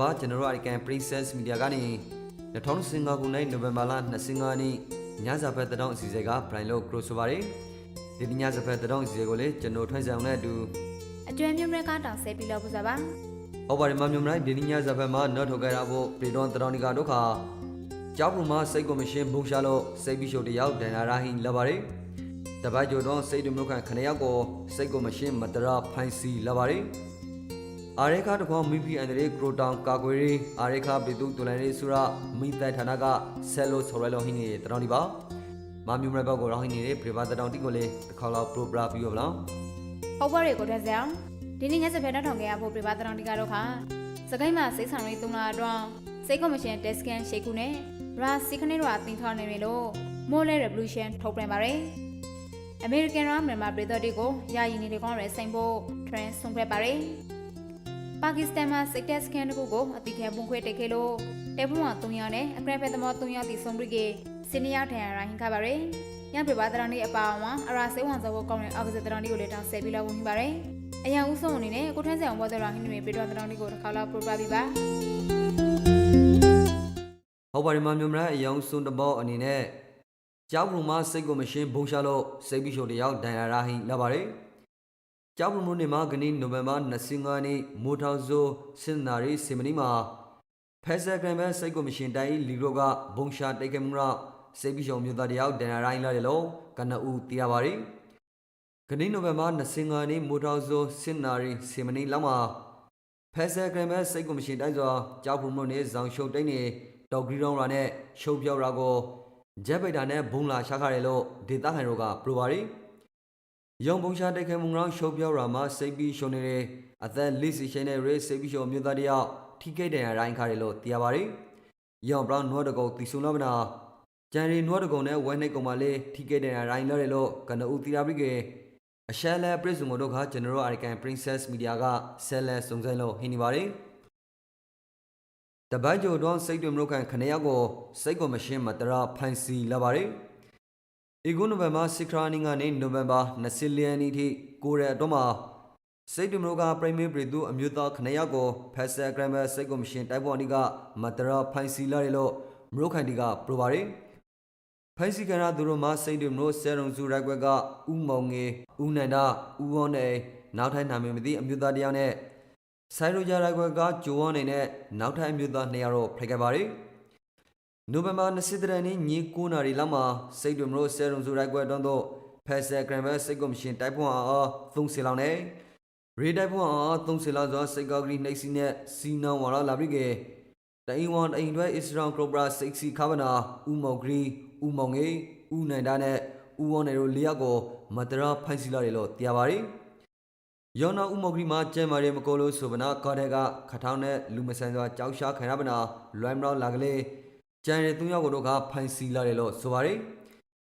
ပါကျွန်တော်တို့ American Princess Media ကနေ2015ခုနှစ်နိုဝင်ဘာလ25ရက်နေ့ညစာဖက်တဲ့တောင်အစီအစဉ်က Brian လို့ cross ဆိုပါတယ်ဒီနေ့ညစာဖက်တဲ့တောင်အစီအစဉ်ကိုလည်းကျွန်တော်ထွန်းဆောင်နဲ့အတူအကျွမ်းမြင့်မြတ်ကတောင်ဆဲပြီးလို့ပူစားပါဟောပါတယ်မမြုံနိုင်ဒီနေ့ညစာဖက်မှာနောက်ထုတ်ခဲ့တာဖို့ပြည်တော်တတော်နီကဒုက္ခကြောက်ဘူးမှာစိတ်ကိုမရှင်းဘုံရှာလို့စိတ်ပြီးရှုပ်တယောက်ဒန်နာရာဟင်းလာပါတယ်တပတ်ကျော်တော့စိတ်တို့မျိုးခံခဏရောက်ကိုစိတ်ကိုမရှင်းမတရာဖိုင်စီလာပါတယ် အာရေခါတခေါမိဖီအန်ဒရေကရိုတောင်ကာကွယ်ရေးအာရေခါပြည်သူတူလန်ရေးဆိုရမိသက်ဌာနကဆဲလိုဆိုရဲလိုဟင်းနေတတော်ဒီပါမမြုံရဘက်ကိုရောင်းဟင်းနေတဲ့ပြပါတတောင်တိကိုလေတစ်ခါလောက်ပရိုပရာပြီးရပါလားဟုတ်ပါရေကိုတက်စရာဒီနေ့ညစဖက်နှထောင်ခဲ့ရဖို့ပြပါတရောင်တီကတော့ခါစကိုင်းမှာစိတ်ဆောင်ရေးသုံးလာတော့စိတ်ကော်မရှင်တက်စကန်ရှေကူနဲ့ရာစီခနေတော့အသင်ထောင်းနေပြီလို့မိုးလဲ revolution ထုတ်ပြန်ပါရယ်အမေရိကန်ရောမြန်မာပြည်တော်တွေကိုယာယီနေတကောင်းရဲဆိုင်ဖို့ trend ဆုံးဖြတ်ပါရယ် ပါကစ္စတန်မှာစိတ်တက်စကန်တခုကိုအတိခဲပုံခွဲတက်ခဲ့လို့တဲဖုံက300နဲ့အကရက်ဖက်သမော300တီဆုံးပြီးကစင်နီယာထန်ရိုင်းခါပါရယ်ညပြပါတရောင်တီအပါအောင်အရာစေဝန်စောဖို့ကောင်းတဲ့အောက်ကစားတရောင်တီကိုလည်းတောင်းဆဲပြီးလောက်ဝင်ပါရယ်အရန်ဦးဆုံးအနေနဲ့ကိုထန်းဆောင်ဘောတဲ့ရောင်ဟင်းတွေပြေတော့တဲ့တောင်းလေးကိုတစ်ခါလောက်ပရိုပပြီးပါဟုတ်ပါတယ်မမြုံရအယောင်စွန်းတဘောအနေနဲ့ကြောက်ဘူးမှာစိတ်ကိုမရှင်းဘုံရှာလို့စိတ်ပြီးရှုပ်တယောက်ဒန်နာရာဟင်းလာပါတယ် ကြောက်ဘူးမြို့နေမှာဂနီနိုဝင်ဘာ25ရက်နေ့မိုးထောင်စိုးစင်နာရီစီမနီမှာဖက်ဆယ်ဂရမ်ပဲစိတ်ကိုမရှင်းတိုင်းလီရိုကဘုံရှာတိုက်ခဲ့မှုတော့စိတ်ပြီးရှုံမြို့သားတယောက်ဒန်နာရာဟင်းလာတယ်လို့ကနဦးသိရပါတယ်ဂနီနိုဝင်ဘာ25ရက်နေ့မိုးထောင်စိုးစင်နာရီစီမနီလောက်မှာဖက်ဆယ်ဂရမ်ပဲစိတ်ကိုမရှင်းတိုင်းစွာကြောက်ဘူးမြို့နေဇောင်ရှုပ်တိုင်းနေတောက်ဂရီရောင်းရာနဲ့ရှုပ်ပြောက်ရာကိုဂျက်ပိတာနဲ့ဘုံလာရှာခရတယ်လို့ဒေတာခိုင်တို့ကပရိုပါရီ ယုံဘုံရှာတိုက်ခဲမှုရောင်းရှုပ်ပြောက်ရာမှာစိတ်ပြီးရှုံနေတဲ့အသက်လေးစီရှိတဲ့ရေးစိတ်ပြီးရှုံမြို့သားတယောက်ထိကိတ်တယ်ရိုင်းခါတယ်လို့သိရပါရီယောင်ဘရောင်းနွားတကုံတီဆုံလမနာဂျန်ရီနွားတကုံနဲ့ဝဲနှိတ်ကုံမလေးထိကိတ်တယ်ရိုင်းလဲတယ်လို့ကနဦးသိရပြီကအရှဲလဲပရစ်စုံတို့ကကျွန်တော်တို့ American Princess Media ကဆဲလဲစုံစမ်းလို့ဟင်းနေပါရီတပတ်ကျော်တော့စိတ်တွေမလို့ခံခနေရောက်ကိုစိတ်ကိုမရှင်းမတရာဖန်စီလာပါရီ။ ဤကုနိုဗ ెంబర్6 ခရာနီကနေနိုဝင်ဘာ24ရက်နေ့ထိကိုရဲတော့မှာစိတ်တွေမလို့ကပရိမေးပြည်သူအမျိုးသားခနေရောက်ကိုဖက်ဆယ်ဂရမ်ဘယ်စိတ်ကိုမရှင်းတိုက်ပေါ်အနီကမတရာဖန်စီလာရလို့မလို့ခံတီကပရိုပါရီ။ဖိုင်စီကရာသူတို့မှာစိတ်တွေမလို့ဆဲရုံစုရက်ကွက်ကဥမောင်ငယ်ဥနန္ဒဥဝေါနဲ့နောက်ထိုင်နာမည်မသိအမျိုးသားတယောက်နဲ့ဆိုင်ရိုဂျာရိုက်ကွက်ကဂျိုဝါနေနဲ့နောက်ထပ်အမျိုးသား2ယောက်တော့ဖိတ်ခဲ့ပါရီ နိုဝင်ဘာ23ရက်နေ့ည9:00နာရီလောက်မှာစိတ်တွေမလို့ဆယ်ရုံစုရိုက်ကွက်တွန်းတော့ဖက်ဆယ်ဂရမ်ဘယ်စိတ်ကော်မရှင်တိုက်ပွန်အား3စီလောင်နဲ့ရေတိုက်ပွန်အား3စီလောက်ဆိုစိတ်ကောက်ဂရီနှိပ်စီနဲ့စီနောင်ဝါလာလာပြီကေတိုင်ဝမ်အိမ်တွဲအစ္စရန်ကရိုဘရာစိတ်စီခါဗနာဥမောင်ဂရီဥမောင်ငေဥနန္ဒာနဲ့ဥဝေါနယ်တို့၄ယောက်ကိုမတရာဖိုင်စီလာတယ်လို့သိရပါရီယောနာဥမောဂရီမှာကျဲမာရီမကိုလို့ဆိုဗနာကာတဲ့ကခထောင်းနဲ့လူမဆန်စွာကြောက်ရှာခံရပနာလွိုင်းမတော်လာကလေး ကျန်ရတဲ့သူယောက်ကိုတို့ကဖိုင်စီလာတယ်လို့ဆိုပါရီ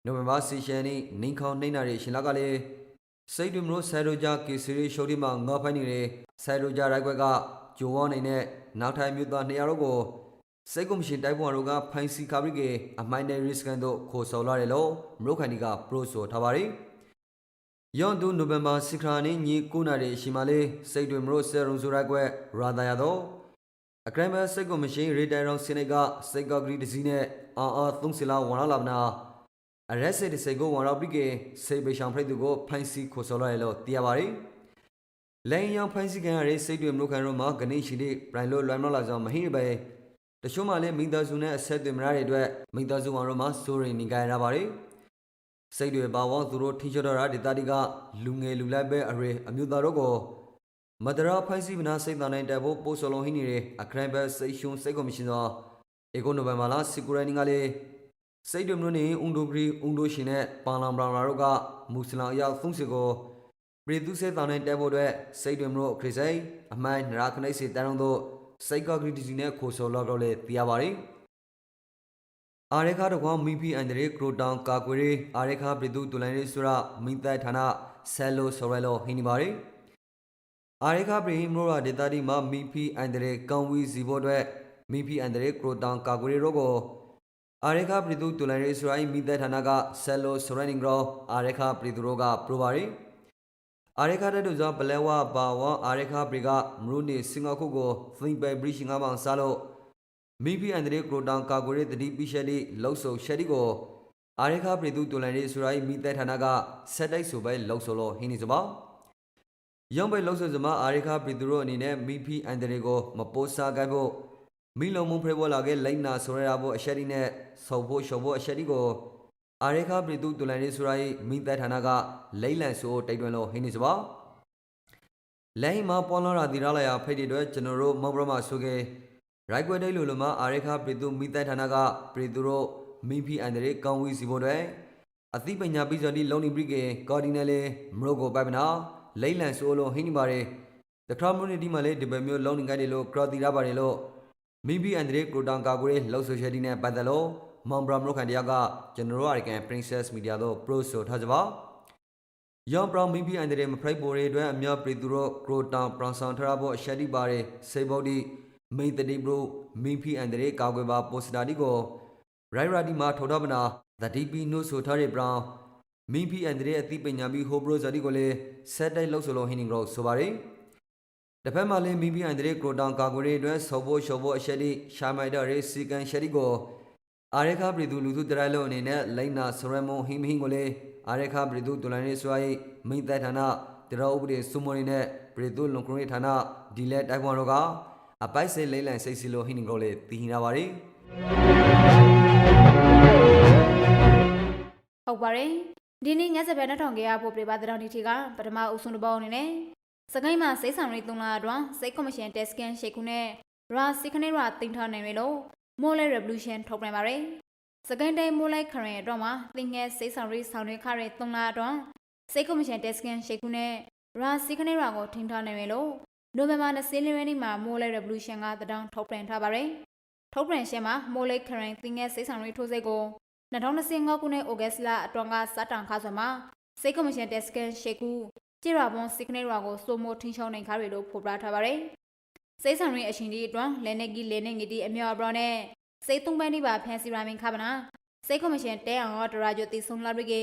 နိုဝင်ဘာစီရှန်နေ့နင်းခေါနှိမ့်နာရီရှင်လာကလေးစိတ်တွေမလို့ဆယ်ရိုဂျာကေစီရီရှိုးဒီမှာငါဖိုင်နေတဲ့ဆယ်ရိုဂျာရိုက်ခွက်ကဂျိုဝါနေနဲ့နောက်ထိုင်မြို့သား200တို့ကိုစိတ်ကုမရှင်တိုက်ပွားတို့ကဖိုင်စီကာဘရီကေအမိုင်းနယ်ရစ်ကန်တို့ခိုးဆော်လာတယ်လို့မရုတ်ခိုင်ဒီကပရိုဆိုထားပါရီယောန်တူနိုဝင်ဘာ6ခရာနေ့ည9နာရီရှိမှလေးစိတ်တွေမလို့ဆယ်ရုံဆိုရက်ကွက်ရာသာရတော့ အကရမ်ဘယ်စိတ်ကိုမရှိရေတိုင်ရောင်စနေကစိတ်ကောက်ဂရီတစီနဲ့အာအာသုံးစလာဝန်လာလာမနာအရက်စစ်တစိတ်ကိုဝန်ရောက်ပြီးကစိတ်ပေရှောင်ဖိတ်သူကိုဖိုင်စီခိုဆော်လာရလို့သိရပါရီလိုင်းယောင်ဖိုင်စီကန်ရတဲ့စိတ်တွေမလို့ခံရောမှာဂနေရှိတဲ့ဘရိုင်လိုလွိုင်းမလာဆောင်မဟိရပဲတချို့မှလည်းမိသားစုနဲ့အဆက်တွေမရတဲ့အတွက်မိသားစုဝန်ရောမှာစိုးရိမ်နေကြရပါရီစိတ်တွေပါဝေါသူတို့ထိချတော့တာဒေတာတီကလူငယ်လူလိုက်ပဲအရေအမျိုးသားတို့ကို မဒရာဖိုင်စီမနာစိတ်သားနိုင်တဲ့ဖို့ပို့ဆော်လုံးဟင်းနေတဲ့အခရိုင်ဘဲစိတ်ရှုံစိတ်ကောမရှင်သောအေကိုနိုဗမ်ဘာလာစီကူရိုင်းကလေးစိတ်တွေမျိုးနေအွန်ဒိုဂရီအွန်ဒိုရှင်နဲ့ပါလန်ဘရာလာတို့ကမူစလင်အယောက်30ကိုပြည်သူစိတ်သားနိုင်တဲ့ဖို့အတွက်စိတ်တွေမျိုးခရစ်စိတ်အမိုင်းနရာခနိတ်စီတန်တော်တို့စိတ်ကောဂရီတီစီနဲ့ခိုဆော်လောက်တော့လေသိရပါတယ်အာရခါတကွာမီပီအန်ဒရေကရိုတောင်ကာကွေရေးအာရခါပြည်သူတူလိုင်းရေးဆိုရမိသက်ဌာနဆယ်လိုဆိုရဲလိုဟင်းနေပါရီ အာရခါပြည်ဟီမရိုရာဒေတာဒီမှာမီပီအန်ဒရေကောင်ဝီစီဘောအတွက်မီပီအန်ဒရေကရိုတောင်ကာကွေရေးရောကိုအာရခါပြည်သူတူလိုင်းရေးဆိုရိုင်းမိသက်ဌာနကဆယ်လိုဆိုရနင်းဂရောအာရခါပြည်သူရောကပရိုပါရီအာရခတဲ့တို့ကြောင့်ပလဲဝပါဝါအာရခပရိကမရုနေစင်ကာခုကိုဖိပဲဘရရှိငါပေါင်စားလို့မိဖီအန်ဒရေကရိုတောင်ကာကိုရဲတတိပိရှယ်ဒီလောက်ဆိုရှယ်ဒီကိုအာရခပရိသူတူလန်ရေးဆိုရိုင်းမိသက်ဌာနကဆက်တိုက်ဆိုပဲလောက်ဆိုလို့ဟင်းနေစပါ ရောင်းပဲလောက်ဆိုစမအာရခပရိသူတို့အနေနဲ့မိဖီအန်ဒရေကိုမပိုးစားကြဖို့မိလုံးမှုဖရဲဘောလာကလိုက်နာဆိုရဖို့အရှက်ဒီနဲ့ဆော်ဖို့ရှော်ဖို့အရှက်ဒီကိုအာရေခပရိတုတူလန်ရေးဆိုရိုင်းမိသက်ဌာနကလိမ့်လန်ဆိုတိုက်တွန်းလို့ဟင်းနေစပါလဲဟိမပေါ်လောရာတီရလာယာဖိတ်တွေအတွက်ကျွန်တော်တို့မောဘရမဆိုကေရိုက်ကွက်တိတ်လိုလိုမှာအာရေခပရိတုမိသက်ဌာနကပရိတုတို့မိဖီအန်ဒရေကောင်းဝီစီဖို့တွေအသိပညာပြီးစော်ဒီလုံနီပရိကေကော်ဒီနယ်လေမရိုကိုပိုက်ပနာ လိမ့်လန်ဆိုလို့ဟင်းနေပါတယ် The community မှာလေဒီဘယ်မျိုးလုံနေကြတယ်လို့ကရော်တီရပါတယ်လို့မိဖီအန်ဒရေကရိုတောင်ကာကိုရေလောက်ဆိုရှယ်ဒီနဲ့ပတ်သက်လို့မောင်ဘရာမလို့ခံတရားကကျွန်တော်တို့အရိကန် Princess Media တို့ Pro ဆိုထားကြပါယောင်ဘရာမင်းပီအန်ဒရေမဖရိုက်ပိုတွေအတွက်အများပြည်သူတို့ကရိုတောင်ပရောင်ဆောင်ထရဖို့ရှက်ဒီပါတွေစေဗောဒီမိန်တတိဘရိုမင်းပီအန်ဒရေကာကွယ်ပါပိုစတာဒီကိုရိုင်ရာဒီမှာထော်တော့မနာ The DP နို့ဆိုထားတဲ့ဘရာ မင်းပီအန်ဒရေအသိပညာပြီးဟိုဘရိုဇာဒီကိုလည်းဆက်တိုက်လို့ဆိုလို့ဟင်းနေကြောဆိုပါတယ်တစ်ဖက်မှာလည်းမိမိအန်ဒရေကရိုတောင်ကာကွယ်ရေးအတွက်ဆော်ဖို့ရှော်ဖို့အရှက်ဒီရှာမိုက်တာရေးစီကန်ရှက်ဒီကိုအာရခပြည်သူလူထုတရိုက်လုံးအနေနဲ့လိမ့်နာဆရမွန်ဟိမဟင်းကိုလေအာရခပြည်သူတူလန်ရေးစွာ၏မိသက်ဌာနတရောဥပဒေစုမရီနဲ့ပြည်သူလုံကရေးဌာနဒီလက်တိုက်ပွန်တို့ကအပိုက်စိတ်လိမ့်လန်စိတ်စီလိုဟင်းကိုလေတည်ဟင်လာပါရီဟုတ်ပါတယ် ဒီနေ့ညစပယ်နဲ့ထောင်ကြရဖို့ပြပါတဲ့တော်ဒီတီကပထမအုပ်စုတစ်ပေါင်းအနေနဲ့စကိုင်းမှာစိတ်ဆောင်ရေးသုံးလအတွင်းစိတ်ကော်မရှင်တက်စကန်ရှိခုနဲ့ရာစီခနေရာတင်ထားနိုင်ရလို့မိုးလဲ revolution ထုတ်ပြန်ပါတယ်စကိုင်းတိုင်းမိုးလိုက်ခရင်အတွက်မှာတင်ငယ်စိတ်ဆောင်ရေးဆောင်ရွက်ခရဲသုံးလအတွင်းစိတ်ကော်မရှင်တက်စကန်ရှိခုနဲ့ရာစီခနေရာကိုထင်ထားနိုင်ရလို့နိုဝင်ဘာ20ရက်နေ့မှာမိုးလဲ revolution ကတဒေါင်ထုတ်ပြန်ထားပါတယ်ထုတ်ပြန်ရှင်းမှာမိုးလိုက်ခရင်တင်ငယ်စိတ်ဆောင်ရေးထိုးစိတ်ကို 2025ခုနှစ်ဩဂတ်လအတွင်းကစတင်ခါဆိုမှာစိတ်ကော်မရှင်တက်စကန်ရှိကူကြေရဘွန်စိကနေရာကိုစိုးမိုးထင်းချောင်းနိုင်ခါရီလို့ဖော်ပြထားပါတယ်။စိတ်ဆောင်ရင်းအရှင်ဒီအတွင်းလဲနေကီလဲနေငီတီအမြော်ဘရောနဲ့စိတ်သုံးပန်းဒီပါဖန်စီရာမင်ခါပနာစိတ်ကော်မရှင်တဲအောင်တော့ဒရာဂျိုတီဆုံလာရီက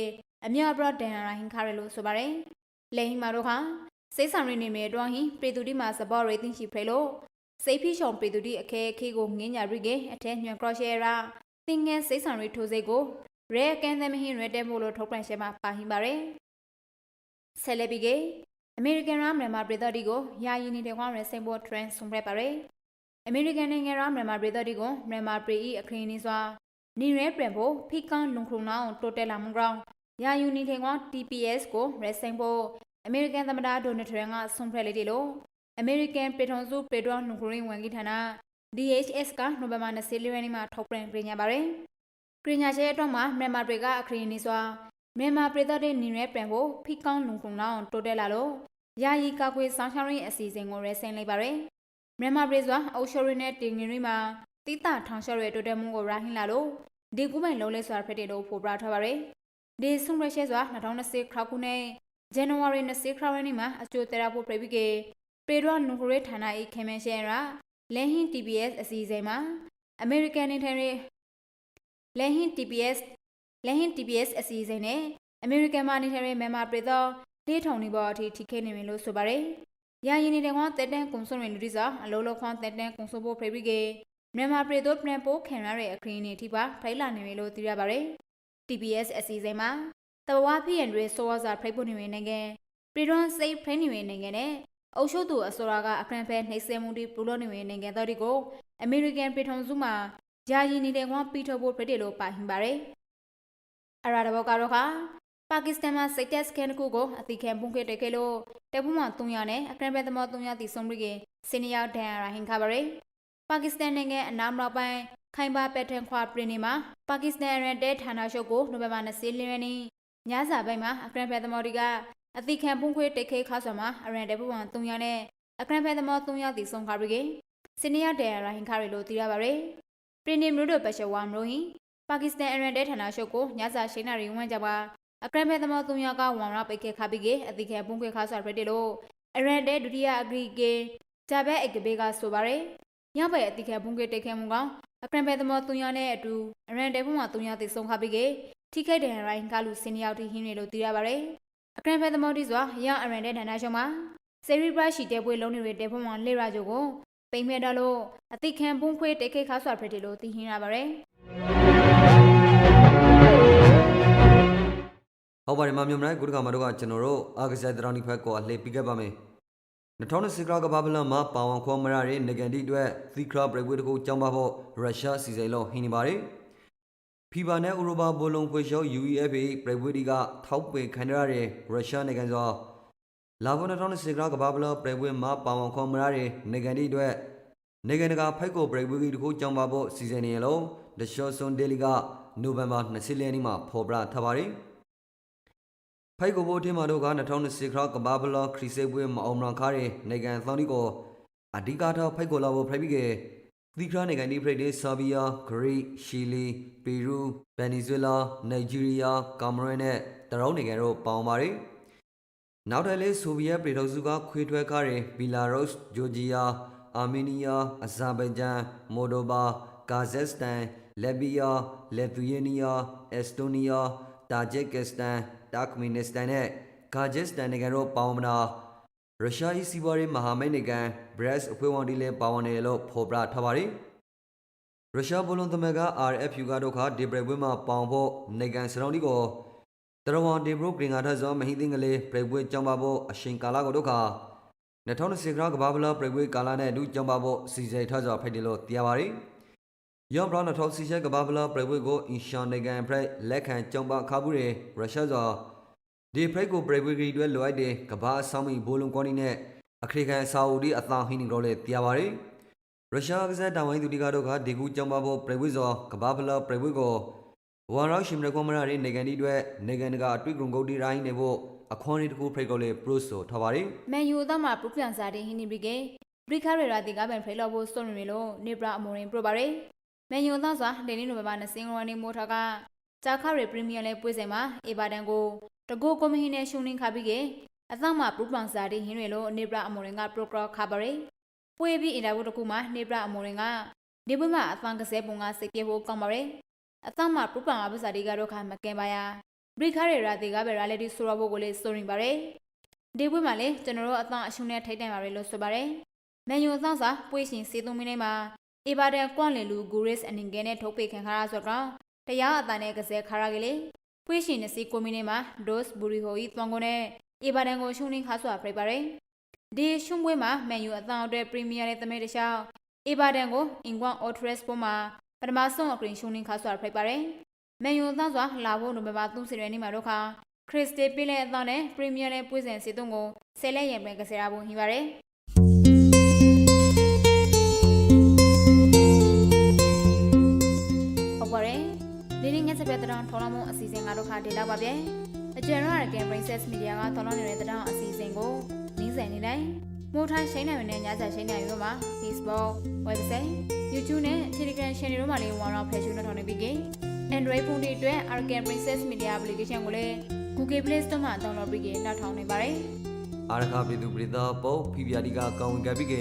အမြော်ဘရောဒန်ရာဟင်ခါရီလို့ဆိုပါတယ်။လဲဟိမာတို့ခါစိတ်ဆောင်ရင်းနေမြေအတွင်းဟိပရီတူဒီမှာစပေါ်ရေးတင်ရှိဖလေလို့စိတ်ဖိရှောင်ပရီတူဒီအခဲအခေကိုငင်းညာရီကအထက်ညွန်ကရော့ရှယ်ရာ တင်ငယ်စိတ်ဆောင်ရင်းထိုးစိတ်ကိုရဲကန်သမဟင်းရဲတဲမို့လို့ထုတ်ပြန်ရှင်းမှာပါဟင်ပါတယ်။ဆယ်လက်ပီကအမေရိကန်ရမြန်မာပြည်တော်ဒီကိုယာယီနေတဲ့ကွာရဲစိန်ဘောထရန်ဆုံပြပါရယ်အမေရိကန်နိုင်ငံရမြန်မာပြည်တော်ဒီကိုမြန်မာပြည်ဤအခရင်နေစွာနေရဲပြန်ဖို့ဖိကန်လုံခုံနောင်းတိုတက်လာမှုကြောင့်ယာယီနေတဲ့ကွာ TPS ကိုရဲစိန်ဘောအမေရိကန်သမ္မတဒိုနယ်ထရန်ကဆုံပြလိုက်တယ်လို့အမေရိကန်ပြည်ထောင်စုပြည်တော်လုံခုံရင်ဝန်ကြီးဌာန DHS ကနိုဝင်ဘာ20ရက်နေ့မှာထုတ်ပြန်ပြညာပါတယ်။ပြညာချက်အတွက်မှာမြန်မာပြည်ကအခရင်နေစွာမြန်မာပြည်သားတဲ့နေရဲပြန်ဖို့ဖိကောင်းလုံခုံနောင်းတိုးတက်လာလို့ယာယီကာကွယ်ဆောင်ရှောင်းရင်းအစီအစဉ်ကိုရဲဆင်းလိုက်ပါရယ်မြန်မာပြည်စွာအုပ်ချုပ်ရင်းနဲ့တင်ငင်ရင်းမှာတိတာထောင်လျှော့ရဲတိုးတက်မှုကိုရာဟင်းလာလို့ဒီကူးပိုင်လုံးလဲစွာဖက်တဲ့လို့ဖော်ပြထားပါရယ်ဒီဆုံရရှဲစွာ2020ခါခုနှစ်ဇန်နဝါရီ20ခါရက်နေ့မှာအကျိုးတရားဖို့ပြပြီးကေပေရောနူခရဲဌာန၏ခေမန်ရှယ်ရာ လန်ဟင် TBS အစီအစဉ်မှာ American Internet လန်ဟင် TBS လန်ဟင် TBS အစီအစဉ်နဲ့ American မှာနေတဲ့မြန်မာပြည်သောလေးထောင်နေပေါ်အထိထိခဲနေပြီလို့ဆိုပါတယ်။ရာရင်နေတဲ့ကွာတက်တန်ကွန်ဆိုရင်လူဒီစာအလုံးလုံးခွန်တက်တန်ကွန်ဆိုဖို့ဖိပြီးကေမြန်မာပြည်သို့ပြန်ပို့ခံရတဲ့အခရင်တွေထိပါဖိုင်လာနေပြီလို့သိရပါတယ်။ TBS အစီအစဉ်မှာတဘဝဖြစ်ရင်တွေစောဝါစာဖိဖို့နေနေနိုင်ငံပြည်တွင်းစိတ်ဖိနေနေနိုင်ငံနဲ့ အုပ်ချုပ်သူအစောရာကအခရန်ဖဲနှိမ့်ဆဲမှုတွေပူလို့နေနိုင်ငံတော်ဒီကိုအမေရိကန်ပြည်ထောင်စုမှာယာယီနေတဲ့ကွာပီထော်ဖို့ဖိတယ်လို့ပါဟင်ပါတယ်။အရာတဘောကတော့ခါပါကစ္စတန်မှာစိတ်တက်စကန်တစ်ခုကိုအတိခံပုံခဲ့တဲ့ကလို့တပူမှ300နဲ့အခရန်ဘဲသမော300တီဆုံးပြီးကစင်နီယောက်ဒန်ရာဟင်ခါပါရယ်ပါကစ္စတန်နိုင်ငံအနာမလောက်ပိုင်းခိုင်ပါပက်ထန်ခွာပရင်နေမှာပါကစ္စတန်ရန်တဲဌာနချုပ်ကိုနိုဝင်ဘာ20ရက်နေ့ညစာပိုင်းမှာအခရန်ဘဲသမောတီက အတိခံပုံခွေတိတ်ခဲခါဆွာမှာအရန်တပူမှ300နဲ့အခရန်ဘဲသမော300တီဆုံးခါပြီးကစင်နီယောက်ဒန်ရာဟင်ခါရလို့သိရပါရယ်ပရင်နေမလို့တော့ပရှဝါမလို့ဟင်ပါကစ္စတန်အရန်တဲဌာနချုပ်ကိုညစာရှိနာရီဝန်းကြပါအကရမဲသမောသူများကဝမ်ရာပိတ်ခဲခါပြီးကေအတိခဲပုံခွေခါဆွာရတဲ့လို့အရန်တဲ့ဒုတိယအဂရီကေဂျာဘဲအကဘေကဆိုပါရယ်ညဘဲအတိခဲပုံခွေတိတ်ခဲမှုကောင်အကရမဲသမောသူများနဲ့အတူအရန်တဲ့ဘုံမှာသူများသိဆုံးခါပြီးကေထိခိုက်တဲ့ရိုင်းကလူစင်ရောက်တီဟင်းတွေလို့သိရပါရယ် အခရန်ဖဲသမောတိစွာရန်အရန်တဲ့ဌာနချုပ်မှာစေရီဘရရှိတဲပွဲလုံးနေတဲ့တဲဖုံမှာလေရာဂျိုကိုပိန်မဲ့တော့လို့အသိခံပုံခွေးတိတ်ခိတ်ခါဆွာဖရက်တီလို့သိဟင်းရပါတယ်ဟုတ်ပါတယ်မမြုံနိုင်ကုတကမတို့ကကျွန်တော်တို့အာဂဇက်ဒရောင်းဒီဖက်ကိုအလှည့်ပြီးခဲ့ပါမယ်2020ကကဘာဘလန်မှာပါဝန်ခေါ်မရတဲ့နေဂန်တီအတွက်သီခရာဘရက်ဝေးတကူကြောင်းပါဖို့ရုရှားစီစဉ်လို့ဟင်းနေပါတယ် ဖီဘာနဲ့ဥရောပဘောလုံးဖွဲ့ရှော့ UEFA ဘရက်ဝေးဒီကထောက်ပင်ခံရတဲ့ရုရှားနိုင်ငံစွာလာဘော2020ကကဘာဘလန်ဘရက်ဝေးမှာပါဝန်ခေါ်မရတဲ့နေဂန်တီအတွက်နေဂန်တကာဖိုက်ကိုဘရက်ဝေးတကူကြောင်းပါဖို့စီစဉ်နေရလို့ဒရှော့ဆွန်ဒေလီကနိုဝင်ဘာ20ရက်နေ့မှာဖော်ပြထားပါတယ်ဖိုက်ကိုဘိုတင်မာတို့က2020ခရကဘာဘလခရီစေပွဲမအောင်မခါတဲ့နိုင်ငံသောနီကိုအဓိကထားဖိုက်ကိုလာဖို့ဖိုက်ပြီးက သီခရနိုင်ငံဒီဖရိတ်ဒေဆာဘီယာဂရိရှီလီပီရူဗန်နီဇွဲလားနိုင်ဂျီးရီးယားကာမရွန်နဲ့တရုတ်နိုင်ငံတို့ပေါင်းပါတယ်နောက်တယ်လေးဆိုဗီယက်ပြည်ထောင်စုကခွေးထွဲကားတဲ့ဘီလာရုစ်ဂျိုဂျီယာအာမေးနီးယားအဇာဘိုင်ဂျန်မိုဒိုဘာကာဇက်စတန်လက်ဘီယာလက်သူယေနီးယားအက်စတိုးနီးယားတာဂျစ်ကစ္စတန်တာကမီနစ္စတန်နဲ့ဂါဂျစ်စတန်နိုင်ငံတို့ပေါင်းမနာ ရုရှား၏စီးပွားရေးမဟာမိတ်နိုင်ငံဘရက်စ်အဖွဲ့ဝင်တွေလည်းပါဝင်တယ်လို့ဖော်ပြထားပါတယ်ရုရှားဘလုံးသမက်က RFU ကတို့ခဒီဘရက်ဝင်းမှာပေါင်ဖို့နိုင်ငံစရောင်းဒီကိုတရဝန်ဒီဘရုတ်ဂရင်ငါထဇောမဟိသိင်္ဂလေးဘရက်ဝဲကြောင်းပါဖို့အရှင်ကာလာကိုတို့ခ2020ခရကဘာဘလာဘရက်ဝဲကာလာနဲ့အတူကြောင်းပါဖို့စီစဉ်ထားကြဖိုက်တယ်လို့သိရပါတယ်ယောဘရာနထောက်စီချက်ကဘာဘလာဘရက်ဝဲကိုအင်ရှန်နိုင်ငံဖရက်လက်ခံကြောင်းပါခါဘူးရရုရှားစွာ ဒီဖရိတ်ကိုပရိဝေဂရီတွေလိုအပ်တဲ့ကဘာအဆောင်မီဘိုလုံကော်နီနဲ့အခရိကန်ဆာအူဒီအသာဟင်းနေတော့လေပြပါတယ်ရုရှားကစားတောင်ဝိုင်းသူတီကတော့ကဒီကူကြောင်းပါဖို့ပရိဝေဇောကဘာဖလာပရိဝေကိုဝါရောရှင်မရကွန်မရတဲ့နေကန်ဒီတွေနေကန်တကအတွေ့ကုံကုတ်တီရိုင်းနေဖို့အခွန်ရီတကူဖရိတ်ကိုလေပရိုဆိုထားပါတယ်မန်ယူသားမှာပရုပြန်စားတဲ့ဟင်းနီဘရီကေဘရိခရရာတီကပန်ဖရဲလောဖို့စွန့်နေလို့နေပရာအမော်ရင်ပရိုပါရယ်မန်ယူသားစွာဒင်းနီနိုဘဘာနစင်ဝရနီမိုထာကဂျာခရပရီမီယံလဲပွဲစဉ်မှာအေဘာဒန်ကို တကူကွန်မဟင်းနဲ့ရှုံနင်းခါပြီးကေအသမှာပရုပြန်စားတဲ့ဟင်းတွေလို့နေပရာအမော်ရင်ကပရိုကရခါပါရယ်ပွဲပြီးအင်တာဗျူးတစ်ခုမှာနေပရာအမော်ရင်ကဒီပွဲမှာအသံကစဲပုံကစိတ်ပြေဖို့ကောင်းပါရယ်အသမှာပရုပြန်အပစာဒီကတော့ခါမကင်ပါရဘရိခရရာတီကပဲရာလက်တီဆိုရဖို့ကိုလေစိုးရင်ပါရယ်ဒီပွဲမှာလေကျွန်တော်တို့အသားအရှုံးနဲ့ထိတ်တိုင်ပါရလို့ဆိုပါတယ်။မန်ယူအသားစာပွဲရှင်စီသုံးမိနေမှာအေဘာဒန်ကွန်လင်လူဂူရစ်အနင်ဂဲနဲ့ထုတ်ပိတ်ခံခါရဆိုတော့တရားအတန်နဲ့ကစဲခါရကလေး ပွဲရှင်နစီကိုမီနေမှာဒေ့စ်ဘူရီဟိုဤသွန်ကိုနဲ့အေဘာဒန်ကိုရှုံးနေခါဆိုပြပါရယ်။ဒီရှုံးပွဲမှာမန်ယူအသားအတွက်ပရီးမီးယားရဲ့တမဲတခြားအေဘာဒန်ကိုအင်ကွန်အော်ထရက်စ်ပေါ်မှာပထမဆုံးအကရင်ရှုံးနေခါဆိုပြပါရယ်။မန်ယူအသားစွာလာဖို့နိုဝင်ဘာ30ရက်နေ့မှာတော့ခါခရစ်စတီပီလက်အသားနဲ့ပရီးမီးယားနဲ့ပွဲစဉ်စီတုံးကိုဆယ်လက်ရင်ပဲကစားရဖို့ဟိပါတယ် ဒီနေ့ငက်စပက်တောင်ထော်လောင်းမအစီအစဉ်ကတော့ခါဒေလာပါဗျအကျဉ်းရရကင် Princess Media ကထော်လောင်းနေတဲ့တောင်အစီအစဉ်ကိုနင်းဆိုင်နေတိုင်းမိုးထိုင်းရှိန်နိုင်နဲ့ညစာရှိန်နိုင်ရုံမှာ Facebook website YouTube နဲ့ Telegram channel တို့မှာလေးဝါတော့ဖယ်ရှုနေထောင်နေပြီကေ Android ဖုန်းတွေအတွက် Arcan Princess Media application ကိုလည်း Google Play Store မှာ download ပြီးကေနောက်ထောင်နေပါတယ်အာရခပြည်သူပြည်သားပေါ်ဖီပြာဒီကကောင်းဝင်ကပ်ပြီးက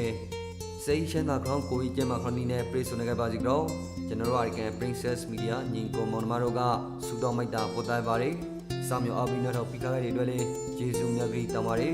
စိတ်ရှင်းသာခေါင်းကိုကြီးကျမခရနီနဲ့ပရိဆိုနေကြပါစီတော့ကျွန်တော်တို့အရကန် Princess Media ညီကိုမောင်မတို့ကစူတော်မိုက်တာပို့တိုင်းပါတယ်စာမျိုးအဘိနတော့ပိကားတွေအတွက်လည်းကျေးဇူးများကြီးတောင်းပါတယ်